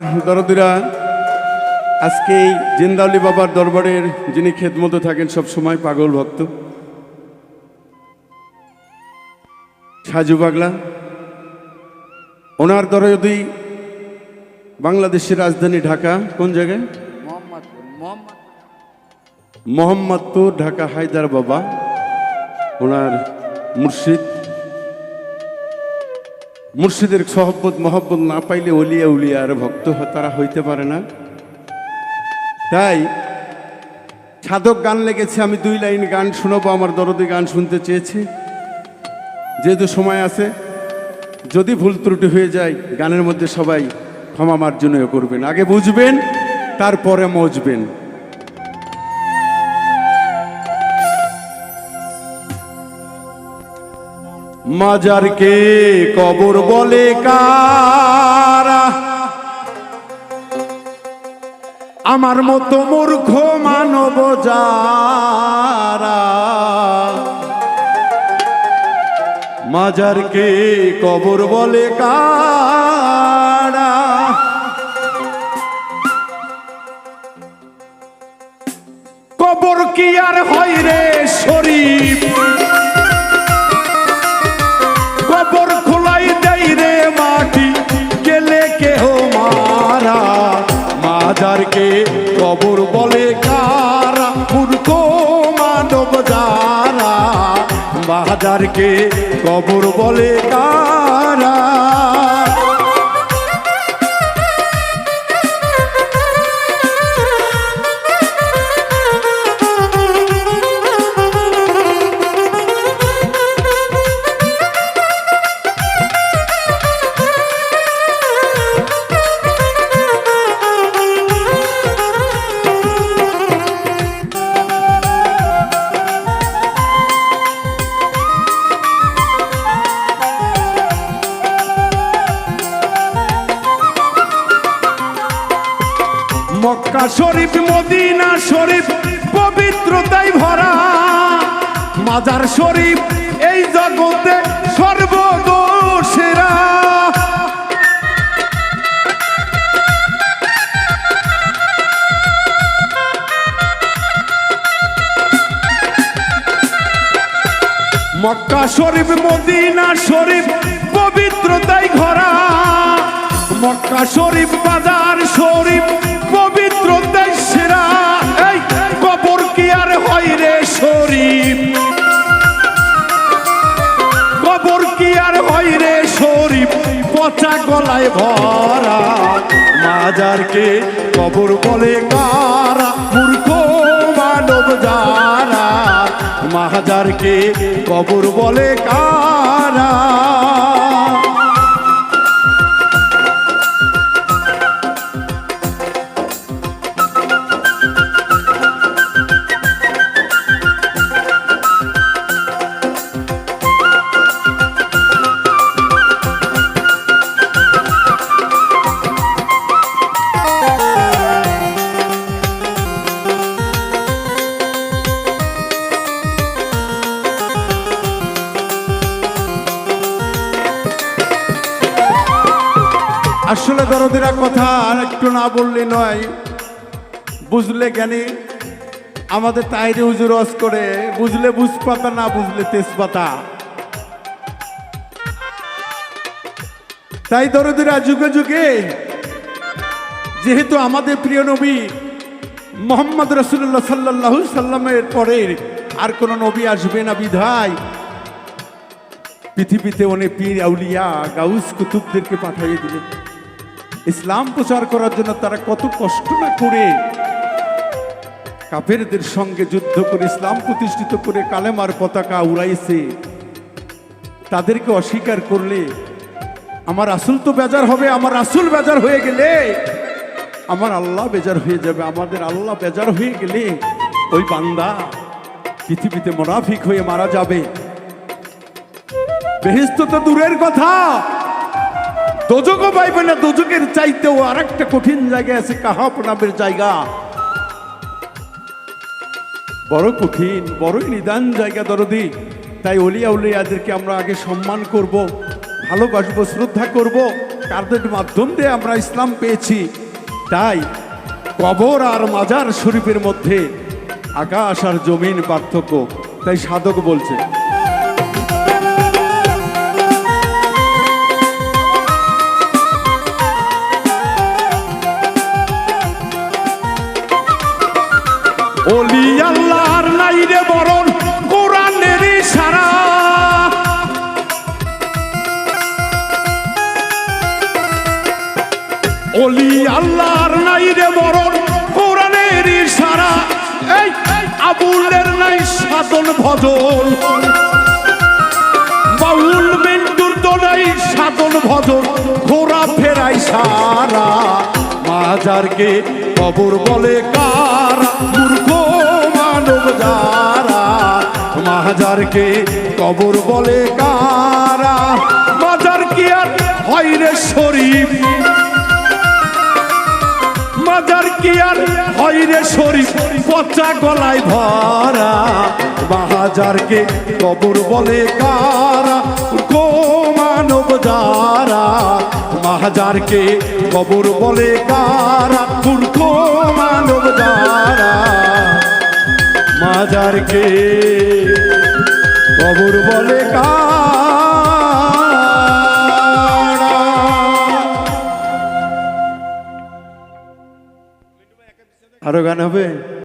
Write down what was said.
দরদিরা আজকে এই জিন্দাউলি বাবার দরবারের যিনি খেদমতো থাকেন সব সময় পাগল ভক্ত। সাজু পাগলা ওনার দরদি বাংলাদেশের রাজধানী ঢাকা কোন জায়গায়? মোহাম্মদপুর মোহাম্মদ মোহাম্মদপুর ঢাকা হায়দার বাবা ওনার মুর্শিদ। মুর্শিদের সহব্বত, মহব্বত না পাইলে অলিয়া উলিয়া আর ভক্ত তারা হইতে পারে না। তাই সাধক গান লেগেছে, আমি দুই লাইন গান শোনাবো, আমার দরদি গান শুনতে চেয়েছি। যেহেতু সময় আছে, যদি ভুল ত্রুটি হয়ে যায়, গানের মধ্যে সবাই ক্ষমা মার্জনীয় করবেন। আগে বুঝবেন, তারপরে মজবেন। মাজারকে কবর বলে কারা? আমার মতো মূর্খ মানব যারা? মাজারকে কবর বলে কারা? মাজারকে কবর বলে কারা মক্কা শরীফ, মদিনা শরীফ পবিত্রতায় ভরা। মাজার শরীফ, এই জগতে সর্বদোষেরা। মক্কা শরীফ, মদিনা শরীফ পবিত্রতায় ভরা। মক্কা শরীফ বাজার শরীফ পচা গলায় ভরা। মাজারকে কবর বলে কারা? মূর্খ মানব যারা। মাজারকে কবর বলে কারা? আসলে দরদিরা কথা আর একটু না বললে নয়। বুঝলে জ্ঞানী? আমাদের তাইরে হুজুর রস করে, বুঝলে বুঝপাতা, না বুঝলে তেজপাতা। তাই দরদিরা, যুগে যুগে যেহেতু আমাদের প্রিয় নবী মোহাম্মদ রসুল্লাহ সাল্লাহ সাল্লামের পরের আর কোনো নবী আসবে না বিধায়, পৃথিবীতে অনেক পীর আউলিয়া গাউস কুতুবদেরকে পাঠিয়ে দিলেন। ইসলাম প্রচার করার জন্য তারা কত কষ্ট না করে কাফেরদের সঙ্গে যুদ্ধ করে, ইসলাম প্রতিষ্ঠিত করে কালেমার পতাকা উড়াইছে। তাদেরকে অস্বীকার করলে, আমার আসল তো বেজার হবে, আমার আসল বেজার হয়ে গেলে, আমার আল্লাহ বেজার হয়ে যাবে, আমাদের আল্লাহ বেজার হয়ে গেলে ওই বান্দা পৃথিবীতে মোনাফিক হয়ে মারা যাবে। বেহিস্ত তো দূরের কথা। দোজকও পাইবে না দোজকের চাইতেও আর একটা কঠিন জায়গা আছে কাহাপ নামের জায়গা। বড় কঠিন, বড়ই নিদান জায়গা দরদি। তাই অলিয়া উলিয়াদেরকে আমরা আগে সম্মান করব, ভালোবাসবো, শ্রদ্ধা করব। কাদের মাধ্যম দিয়ে আমরা ইসলাম পেয়েছি। তাই কবর আর মাজার শরীফের মধ্যে আকাশ আর জমিন পার্থক্য, তাই সাধক বলছে। ভজন। বাউল মিন্টুর নাই সাধন ভজন। ঘোরা ফেরাই সারা। মাজারকে কবর বলে কারা? মূর্খ মানব যারা। মাজারকে কবর বলে কারা? মাজার কি আর হয় রে শরীফ কি আর হয় রে শরীফ? পচা গলায় ভরা। বাহাজারকে কবর বলে কারা? গো মানব যারা মাহাজারকে কবর বলে কারা? মূর্খ মানব যারা মাজারকে কবর বলে কারা? আরও গান হবে